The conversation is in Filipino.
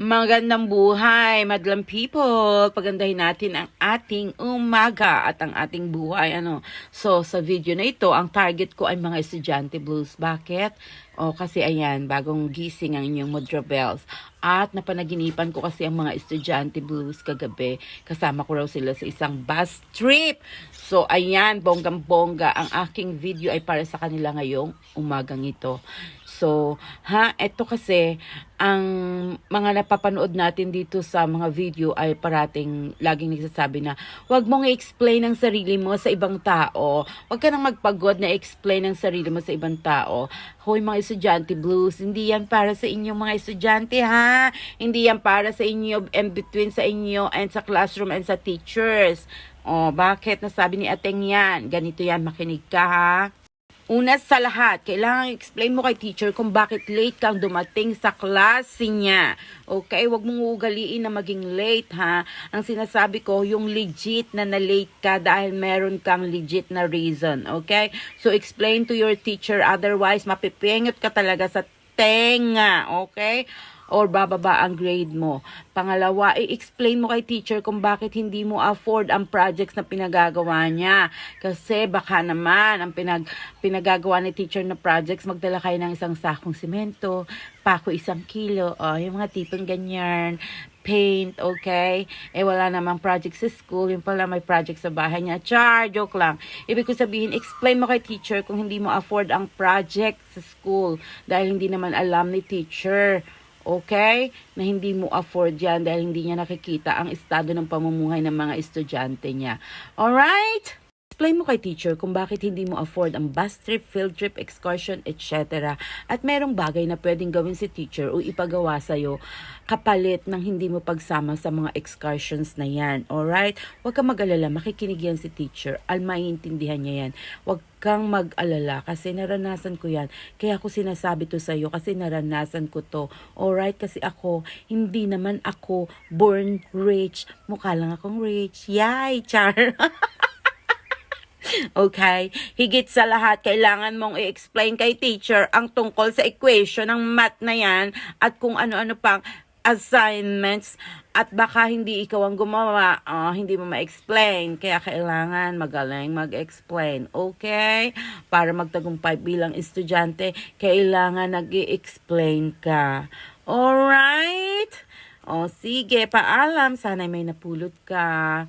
Magandang buhay, madlang people. Pagandahin natin ang ating umaga at ang ating buhay. Ano? So, sa video na ito, ang target ko ay mga estudyante blues. Bakit? O, kasi ayan, bagong gising ang inyong Mudra Bells. At napanaginipan ko kasi ang mga estudyante blues kagabi. Kasama ko raw sila sa isang bus trip. So, ayan, bonggang-bongga. Ang aking video ay para sa kanila ngayong umagang ito. So, ha, eto kasi, ang mga napapanood natin dito sa mga video ay parating laging nagsasabi na, huwag mong i-explain ang sarili mo sa ibang tao. Huwag ka nang magpagod na explain ang sarili mo sa ibang tao. Hoy mga estudyante blues, hindi yan para sa inyong mga estudyante ha. Hindi yan para sa inyo and between sa inyo and sa classroom and sa teachers. Oh, bakit nasabi ni Ateng yan? Ganito yan, makinig ka ha. Una sa lahat, kailangan explain mo kay teacher kung bakit late kang dumating sa klase niya. Okay? Huwag mong ugaliin na maging late, ha? Ang sinasabi ko, yung legit na na-late ka dahil meron kang legit na reason. Okay? So, explain to your teacher. Otherwise, mapipengot ka talaga sa tenga. Okay? Or bababa ang grade mo. Pangalawa, i-explain mo kay teacher kung bakit hindi mo afford ang projects na pinagagawa niya. Kasi baka naman ang pinag, pinagagawa ni teacher na projects, magdala kayo ng isang sakong simento, pako isang kilo, oh, yung mga tipong ganyan, paint, okay? Eh, wala namang project sa school. Yung pala may project sa bahay niya. Char, joke lang. Ibig ko sabihin, explain mo kay teacher kung hindi mo afford ang project sa school dahil hindi naman alam ni teacher. Okay? Na hindi mo afford yan dahil hindi niya nakikita ang estado ng pamumuhay ng mga estudyante niya. Alright? Explain mo kay teacher kung bakit hindi mo afford ang bus trip, field trip, excursion, etc. At merong bagay na pwedeng gawin si teacher o ipagawa sa'yo kapalit ng hindi mo pagsama sa mga excursions na yan. Alright? Huwag kang mag-alala. Makikinig yan si teacher. Al maiintindihan niya yan. Huwag kang mag-alala kasi naranasan ko yan. Kaya ako sinasabi to sa'yo kasi naranasan ko to. Alright? Kasi ako, hindi naman ako born rich. Mukha lang akong rich. Yay! Char! Okay? Higit sa lahat, kailangan mong i-explain kay teacher ang tungkol sa equation ng math na yan at kung ano-ano pang assignments at baka hindi ikaw ang gumawa, ah, hindi mo ma-explain. Kaya kailangan magaling mag-explain. Okay? Para magtagumpay bilang estudyante, kailangan nag explain ka. Alright? O sige, paalam. Sana may napulot ka.